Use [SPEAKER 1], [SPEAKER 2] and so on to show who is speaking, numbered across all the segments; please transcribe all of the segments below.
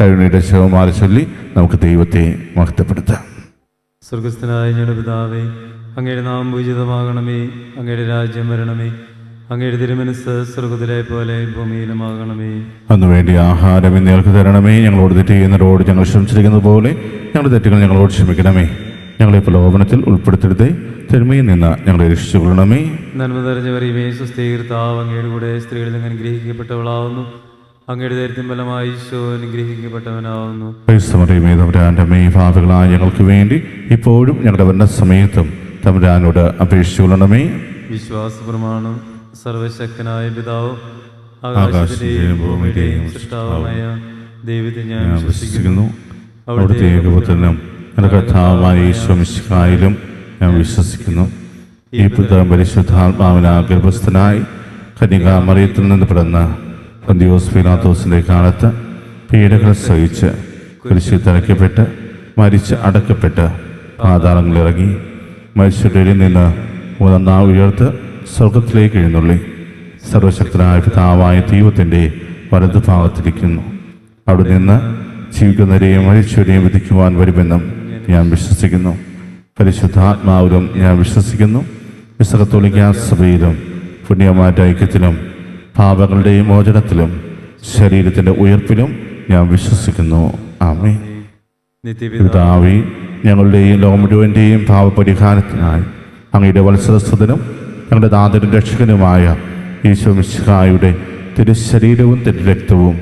[SPEAKER 1] കരുണയുടെ ശവമാല ചൊല്ലി നമുക്ക് ദൈവത്തെ മഹത്വപ്പെടുത്താം.
[SPEAKER 2] സ്വർഗസ്ഥനായ ഞങ്ങളുടെ പിതാവേ അങ്ങയുടെ നാം പൂജിതമാകണമേ അങ്ങയുടെ രാജ്യം വരണമേ അങ്ങയുടെ തിരുമനസ് സ്വർഗത്തിലെ പോലെ ഭൂമിയിലുമാകണമേ.
[SPEAKER 1] അന്ന് വേണ്ടി ആഹാരം ഇന്ന് തരണമേ ഞങ്ങളോട് തെറ്റ് ചെയ്യുന്നവരോട് ഞങ്ങൾ ക്ഷമിച്ചിരിക്കുന്നത് പോലെ ഞങ്ങളുടെ തെറ്റുകൾ ഞങ്ങളോട് ക്ഷമിക്കണമേ. ഞങ്ങളെ പ്രലോഭനത്തിൽ ഉൾപ്പെടുത്തരുതേ തിന്മയിൽ നിന്ന് ഞങ്ങളെ രക്ഷിച്ചുകൊള്ളണമേ.
[SPEAKER 2] നന്മ നിറഞ്ഞവരെയുമേ സുസ്ഥീർത്താവ് അങ്ങയുടെ കൂടെ സ്ത്രീകളിൽ അങ്ങ് അനുഗ്രഹിക്കപ്പെട്ടവളാവുന്നു. അങ്ങയുടെ ദൈര്യത്തിൻ ഫലമായി ഈശോ അനുഗ്രഹിക്കപ്പെട്ടവനാവുന്നു.
[SPEAKER 1] ക്രൈസ്തമറിയുമേ തമ്പുരാന്റെ അമ്മേ ഭാവികളായ ഞങ്ങൾക്ക് വേണ്ടി ഇപ്പോഴും ഞങ്ങളുടെ വരുന്ന സമയത്തും തമ്പുരാനോട് അപേക്ഷിച്ചുകൊള്ളണമേ
[SPEAKER 2] വിശ്വാസ പ്രമാണം സർവശക്തനായ പിതാവ് ഭൂമിയുടെയും ദൈവത്തെ ഞാൻ വിശ്വസിക്കുന്നു.
[SPEAKER 1] അവിടുത്തെ ഏകപുത്രനും ഞാൻ വിശ്വസിക്കുന്നു. ഈ പുത്രൻ പരിശുദ്ധാത്മാവിനാ ഗർഭസ്ഥനായി കന്യകാമറിയത്തിൽ നിന്ന് പിറന്ന പന്തിയോസ് പിലാത്തോസിന്റെ കാലത്ത് പീഡകൾ സഹിച്ച് കുരിശിൽ തലയ്ക്കപ്പെട്ട് മരിച്ച് അടക്കപ്പെട്ട് പാതാളങ്ങളിറങ്ങി മരിച്ചിടയിൽ നിന്ന് നാൾ ഉയർത്ത് സ്വർഗത്തിലേക്ക് എഴുന്നള്ളി. സർവശക്തനായ പിതാവായ ദൈവത്തിന്റെ വലതുഭാഗത്തിരിക്കുന്നു. അവിടെ നിന്ന് ജീവിക്കുന്നവരെയും മരിച്ചവരെയും വിധിക്കുവാൻ വരുമെന്നും ഞാൻ വിശ്വസിക്കുന്നു. പരിശുദ്ധാത്മാവിലും ഞാൻ വിശ്വസിക്കുന്നു. വിസകത്തോളിക്ക സഭയിലും പുണ്യമാറ്റ ഐക്യത്തിലും പാപങ്ങളുടെയും മോചനത്തിലും ശരീരത്തിന്റെ ഉയർപ്പിലും ഞാൻ വിശ്വസിക്കുന്നു. ആമേ പിതാവി ഞങ്ങളുടെയും ലോകം മുഴുവന്റെയും പാവപരിഹാരത്തിനായി അങ്ങയുടെ വത്സരസ്വതനും ഞങ്ങളുടെ നാഥനും രക്ഷകനുമായ ഈശോ മിശിഹായുടെ തിരുശരീരവും തിരുരക്തവും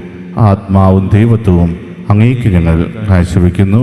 [SPEAKER 1] ആത്മാവും ദൈവത്വവും അങ്ങേക്ക് ഞങ്ങൾ കാഴ്ചവെക്കുന്നു.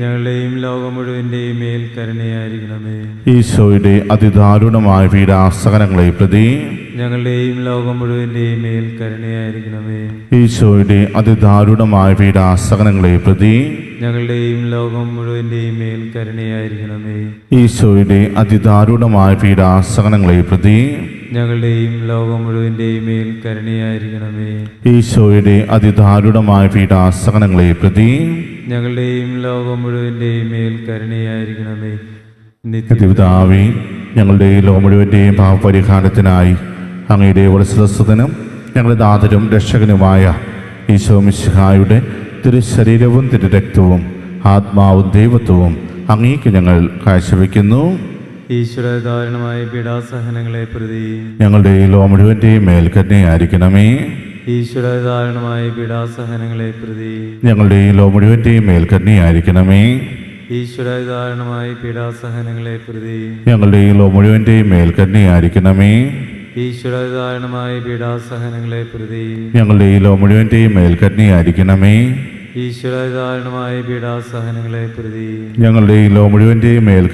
[SPEAKER 2] ഞങ്ങളുടെയും ലോകം മുഴുവന്റെയും മേൽ കരുണയായിരിക്കണമേ.
[SPEAKER 1] ഈശോയുടെ അതിദാരുണമായ പീഡാസകനങ്ങളെ പ്രതി
[SPEAKER 2] ഞങ്ങളുടെയും ലോകം മുഴുവന്റെയും മേൽ കരുണയായിരിക്കണമേ.
[SPEAKER 1] ഈശോയുടെ അതിദാരുണമായ പീഡാസകനങ്ങളെ പ്രതി
[SPEAKER 2] ഞങ്ങളുടെയും ലോകം മുഴുവന്റെയും മേൽ കരുണയായിരിക്കണമേ.
[SPEAKER 1] ഈശോയുടെ അതിദാരുണമായ പീഡാസകനങ്ങളെ പ്രതി
[SPEAKER 2] ഞങ്ങളുടെയും ലോകം മുഴുവന്റെയും മേൽ കരുണയായിരിക്കണമേ.
[SPEAKER 1] ഈശോയുടെ അതിദാരുണമായ പീഡാസകനങ്ങളെ പ്രതി
[SPEAKER 2] ഞങ്ങളുടെയും ലോകം മുഴുവന്റെയും മേൽ കരുണയായിരിക്കണമേ. നിത്യ
[SPEAKER 1] നിത്യപിതാവേ ഞങ്ങളുടെ ലോകം മുഴുവന്റെയും പാപപരിഹാരത്തിനായി അങ്ങയുടെ വത്സരസ്വതനും ഞങ്ങളുടെ ദാതരും രക്ഷകനുമായ ഈശോ മിശിഹായുടെ തിരുശരീരവും തിരുരക്തവും ആത്മാവും ദൈവത്വവും അങ്ങേക്ക് ഞങ്ങൾ കാഴ്ചവെക്കുന്നു.
[SPEAKER 2] ഈശ്വര പീഡാസഹനങ്ങളെ പ്രതി
[SPEAKER 1] ഞങ്ങളുടെ ലോകം മുഴുവന്റെയും മേൽ കരുണയായിരിക്കണമേ.
[SPEAKER 2] ഈശ്വര ധാരണമായ പീഡാസഹനങ്ങളെ പ്രതി
[SPEAKER 1] ഞങ്ങളുടെ ഈ ലോ മുഴുവന്റെയും മേൽ ഈശ്വരധാരണമായ
[SPEAKER 2] ഈശ്വര പീഡാസഹനങ്ങളെ പ്രതി
[SPEAKER 1] ഞങ്ങളുടെ ഈ ലോ മുഴുവന്റെയും മേൽ ഈശ്വരധാരണമായ
[SPEAKER 2] ഈശ്വര പീഡാസഹനങ്ങളെ പ്രതി
[SPEAKER 1] ഞങ്ങളുടെ ഈ ലോ മുഴുവന്റെയും മേൽ ഈശ്വരധാരണമായ
[SPEAKER 2] ഈശ്വര പീഡാസഹനങ്ങളെ പ്രതി
[SPEAKER 1] ഞങ്ങളുടെ ഈ ലോ മുഴുവന്റെയും മേൽ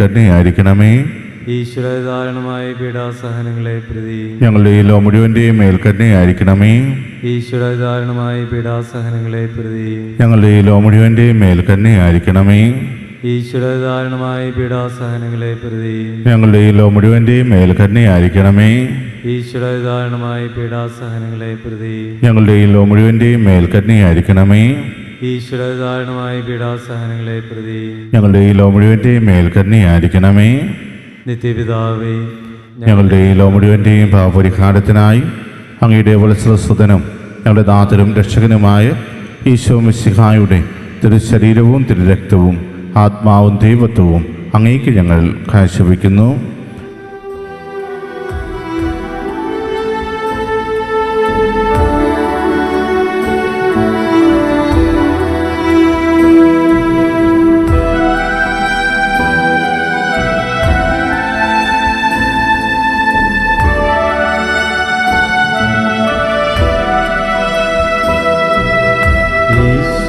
[SPEAKER 1] കരുണയായിരിക്കണമേ
[SPEAKER 2] ഈശ്വര ധാരണമായ പീഡാസഹനങ്ങളെ പ്രതി
[SPEAKER 1] ഞങ്ങളുടെ ഈ ലോ മുഴുവന്റെയും മേൽക്കരണയായിരിക്കണമേ. ഈശ്വരധാരണമായ
[SPEAKER 2] ഈശ്വര ധാരണമായ പീഡാസഹനങ്ങളെ പ്രതി
[SPEAKER 1] ഞങ്ങളുടെ ഈ ലോ മുഴുവന്റെയും മേൽക്കരണയായിരിക്കണമേ. ഈശ്വരധാരണമായ
[SPEAKER 2] ഈശ്വര ധാരണമായ പീഡാസഹനങ്ങളെ പ്രതി
[SPEAKER 1] ഞങ്ങളുടെ ഈ ലോ മുഴുവന്റെയും മേൽക്കരണയായിരിക്കണമേ. ഈശ്വരധാരണമായ
[SPEAKER 2] ഈശ്വര ധാരണമായ പീഡാസഹനങ്ങളെ പ്രതി
[SPEAKER 1] ഞങ്ങളുടെ ഈ ലോ മുഴുവന്റെയും മേൽക്കരണയായിരിക്കണമേ. ഈശ്വരധാരണമായ
[SPEAKER 2] ഈശ്വര ധാരണമായ പീഡാസഹനങ്ങളെ പ്രതി
[SPEAKER 1] ഞങ്ങളുടെ ഈ ലോ മുഴുവന്റെയും മേൽ കരുണയായിരിക്കണമേ
[SPEAKER 2] നിത്യപിതാവേ
[SPEAKER 1] ഞങ്ങളുടെ ഈ ലോകം ഭാവപരിഹാരത്തിനായി അങ്ങയുടെ വത്സരസ്വതനും ഞങ്ങളുടെ നാഥനും രക്ഷകനുമായ ഈശോ മിശിഹായുടെ തിരുശരീരവും തിരുരക്തവും ആത്മാവും ദൈവത്വവും അങ്ങേക്ക് ഞങ്ങൾ കാഴ്ചവെക്കുന്നു.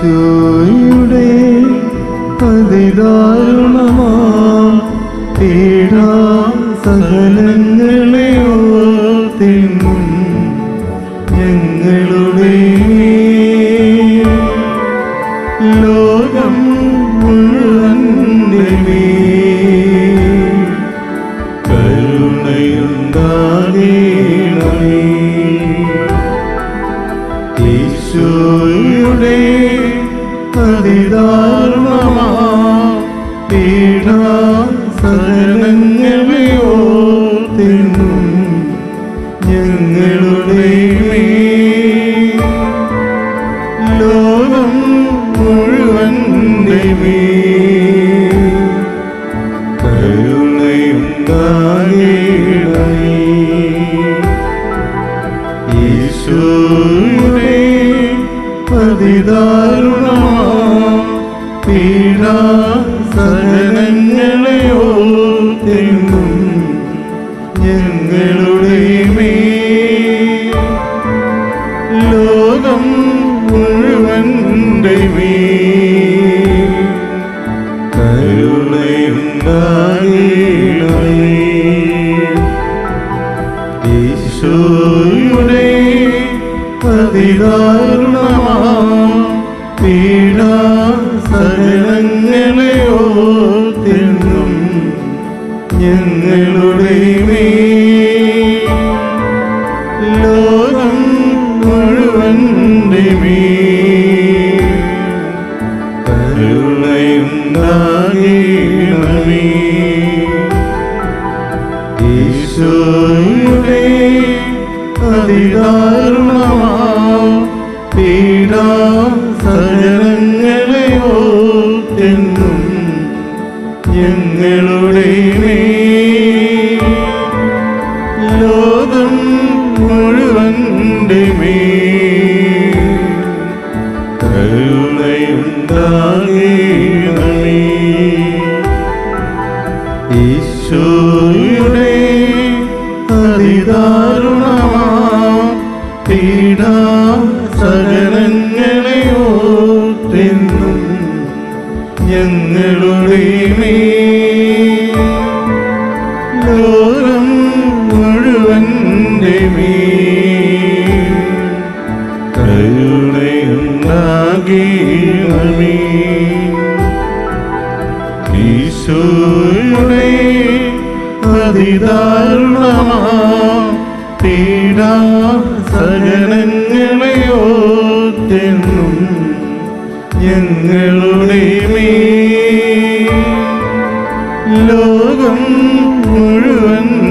[SPEAKER 2] ഈശോയുടെ അതിദാരുണമാം പീഡാ സകലങ്ങളെ കരുണയുണ്ടാകണമേ ഈശോയുടെ അതിദാരുണമാ പീഡാ സഹനങ്ങളെ ഓർത്തിന്നും ഞങ്ങളുടെ സഹനങ്ങളെ ഓർത്തിന്നും ഞങ്ങളുടെ മേൽ. ലോകം മുഴുവന്റെ മേൽ കരുണയുണ്ടാകണമേ ഈശോയുടെ ഞങ്ങളുടെ ലോകം മുഴുവന്റെ മേൽ. കരുണയുണ്ടാകണമേ ഈശോയുടെ അതിദാരുണമാ പീഡാ സഹനങ്ങളെ ഓർത്തിന്നും ഞങ്ങളുടെ മേൽ കരുണയുണ്ടാകണമേ ഈശോയുടെ അതിദാരുണമാ പീഡാ ഞങ്ങളുടെ മേൽ ലോകം മുഴുവന്റെ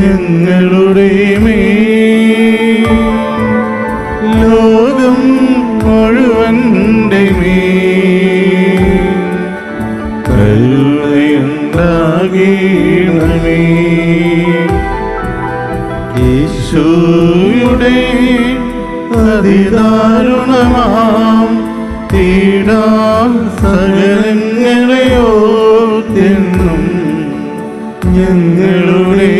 [SPEAKER 2] ഞങ്ങളുടെ ലോകം മുഴുവന്റെ മേൽ കരുണയുണ്ടാകണമേ അതിദാരുണമാം പീഡാ സകലങ്ങളെയോ തിന്നും ഞങ്ങളുടെ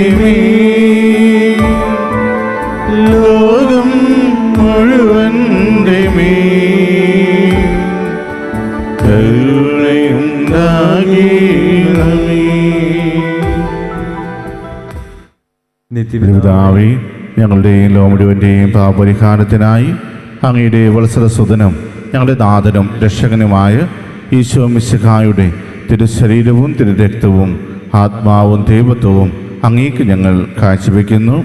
[SPEAKER 1] പിതാവേ ഞങ്ങളുടെയും ലോമുഴുവന്റെയും പാപരിഹാരത്തിനായി അങ്ങയുടെ വത്സരസുതനും ഞങ്ങളുടെ നാഥനും രക്ഷകനുമായ ഈശോ മിശിഹായുടെ തിരുശരീരവും തിരുരക്തവും ആത്മാവും ദൈവത്വവും അങ്ങേക്ക് ഞങ്ങൾ കാഴ്ചവെക്കുന്നു.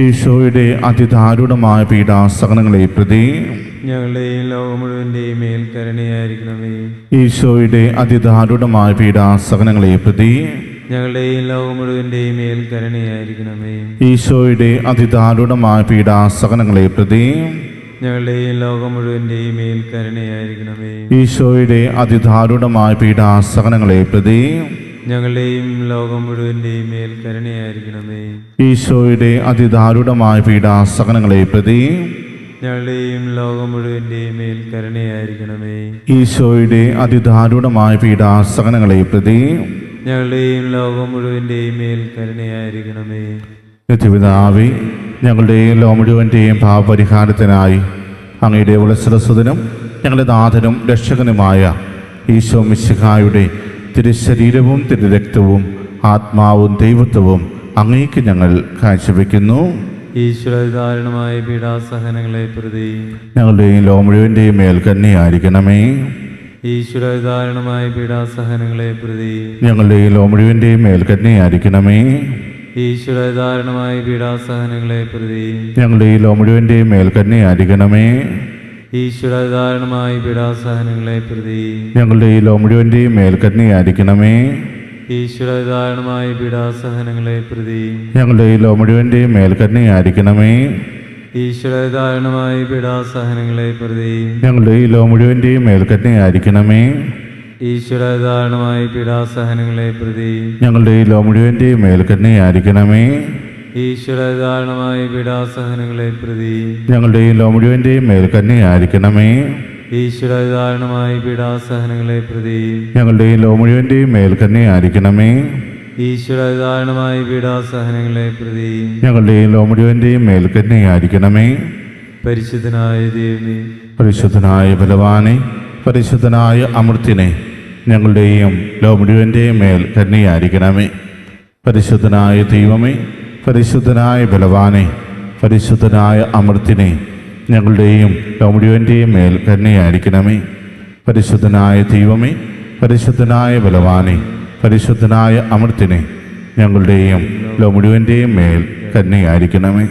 [SPEAKER 1] ഈശോയുടെ അതിദാരുണമായ പീഡാസഹനങ്ങളെ പ്രതി
[SPEAKER 2] ഞങ്ങളുടെയും ലോകം മുഴുവന്റെയും മേൽ കരുണയായിരിക്കണമേ.
[SPEAKER 1] ഈശോയുടെ അതിദാരുണമായ പീഡാസഹനങ്ങളെ പ്രതി
[SPEAKER 2] ഞങ്ങളുടെയും ലോകം മുഴുവന്റെയും മേൽ കരുണയായിരിക്കണമേ.
[SPEAKER 1] ഈശോയുടെ അതിദാരുണമായ പീഡാസഹനങ്ങളെ പ്രതി
[SPEAKER 2] ഞങ്ങളുടെയും ലോകം മുഴുവന്റെയും മേൽ കരുണയായിരിക്കണമേ.
[SPEAKER 1] ഈശോയുടെ അതിദാരുണമായ പീഡാസഹനങ്ങളെ പ്രതി
[SPEAKER 2] ഞങ്ങളുടെയും ലോകം മുഴുവന്റെയും മേൽ കരുണയായിരിക്കണമേ.
[SPEAKER 1] ഈശോയുടെ അതിദാരുണമായ പീഡാസകനങ്ങളെ പ്രതി
[SPEAKER 2] ഞങ്ങളുടെയും ലോകം മുഴുവന്റെയും മേൽ കരുണയായിരിക്കണമേ.
[SPEAKER 1] ഈശോയുടെ അതിദാരുണമായ പീഡാസകനങ്ങളെ പ്രതി
[SPEAKER 2] ഞങ്ങളുടെയും ലോകം മുഴുവന്റെയും മേൽ കരുണയായിരിക്കണമേ.
[SPEAKER 1] നിത്യപിതാവി ഞങ്ങളുടെയും ലോകം മുഴുവന്റെയും ഭാവപരിഹാരത്തിനായി അങ്ങയുടെ ഉളസരസ്വതനും ഞങ്ങളുടെ നാഥനും രക്ഷകനുമായ ഈശോ മിശിഹായുടെ തിരുശരീരവും തിരുരക്തവും ആത്മാവും ദൈവത്വവും അങ്ങേക്ക് ഞങ്ങൾ കാഴ്ചവെക്കുന്നു.
[SPEAKER 2] ഈശ്വരധാരണമായ പീഡാസഹനങ്ങളെ പ്രതി.
[SPEAKER 1] ഞങ്ങളുടെയും ലോ മുഴുവന്റെയും മേൽ കന്യായിരിക്കണമേ
[SPEAKER 2] ഈശ്വരധാരണമായ പീഡാസഹനങ്ങളെ പ്രതി.
[SPEAKER 1] ഞങ്ങളുടെയും ലോ മുഴുവന്റെയും മേൽ കന്യായിരിക്കണമേ
[SPEAKER 2] ഈശ്വരധാരണമായ പീഡാസഹനങ്ങളെ പ്രതി.
[SPEAKER 1] ഞങ്ങളുടെ ലോ മുഴുവന്റെയും മേൽ കന്യായിരിക്കണമേ
[SPEAKER 2] ഈശ്വരധാരണമായ പീഡാസഹനങ്ങളെ പ്രതി.
[SPEAKER 1] ഞങ്ങളുടെ ലോ മുഴുവന്റെയും മേൽ ആയിരിക്കണമേ.
[SPEAKER 2] ഈശ്വരധാരണമായ പീഡാസഹനങ്ങളെ പ്രതി.
[SPEAKER 1] ഞങ്ങളുടെ ലോ മുഴുവന്റെയും മേൽ ആയിരിക്കണമേ.
[SPEAKER 2] ഈശ്വരധാരണമായ പീഡാസഹനങ്ങളെ പ്രതി.
[SPEAKER 1] ഞങ്ങളുടെ ലോ മുഴുവന്റെയും മേൽ ആയിരിക്കണമേ.
[SPEAKER 2] ഈശ്വരധാരണമായ പീഡാസഹനങ്ങളെ പ്രതി.
[SPEAKER 1] ഞങ്ങളുടെ ലോ മുഴുവന്റെയും മേൽ കന്യായിരിക്കണമേ
[SPEAKER 2] ഈശ്വരധാരണമായ പീഡാസഹനങ്ങളെ പ്രതി.
[SPEAKER 1] ഞങ്ങളുടെയും ലോമുഴുവന്റെയും മേൽ കന്യായിരിക്കണമേ
[SPEAKER 2] ഈശ്വരധാരണമായ പീഡാസഹനങ്ങളെ പ്രതി.
[SPEAKER 1] ഞങ്ങളുടെയും ലോമുഴുവന്റെയും മേൽ കന്യായിരിക്കണമേ
[SPEAKER 2] ഈശ്വരധാരണമായ പീഡാസഹനങ്ങളെ പ്രതി.
[SPEAKER 1] ഞങ്ങളുടെയും ലോമുഴുവന്റെയും മേൽ കന്യായിരിക്കണമേ
[SPEAKER 2] പരിശുദ്ധനായ ദൈവമേ.
[SPEAKER 1] പരിശുദ്ധനായ ബലവാനെ പരിശുദ്ധനായ അമൃത്തിനെ ഞങ്ങളുടെയും ലോമുഴുവന്റെയും മേൽ കന്യായിരിക്കണമേ പരിശുദ്ധനായ ദൈവമേ പരിശുദ്ധനായ ബലവാനെ പരിശുദ്ധനായ അമൃത്തിനെ ഞങ്ങളുടെയും ലോ മേൽ കന്യായിരിക്കണമേ പരിശുദ്ധനായ ദൈവമേ പരിശുദ്ധനായ ബലവാനെ പരിശുദ്ധനായ അമൃത്തിനെ ഞങ്ങളുടെയും ലോമുടുവന്റെയും മേൽ കന്യായിരിക്കണമേ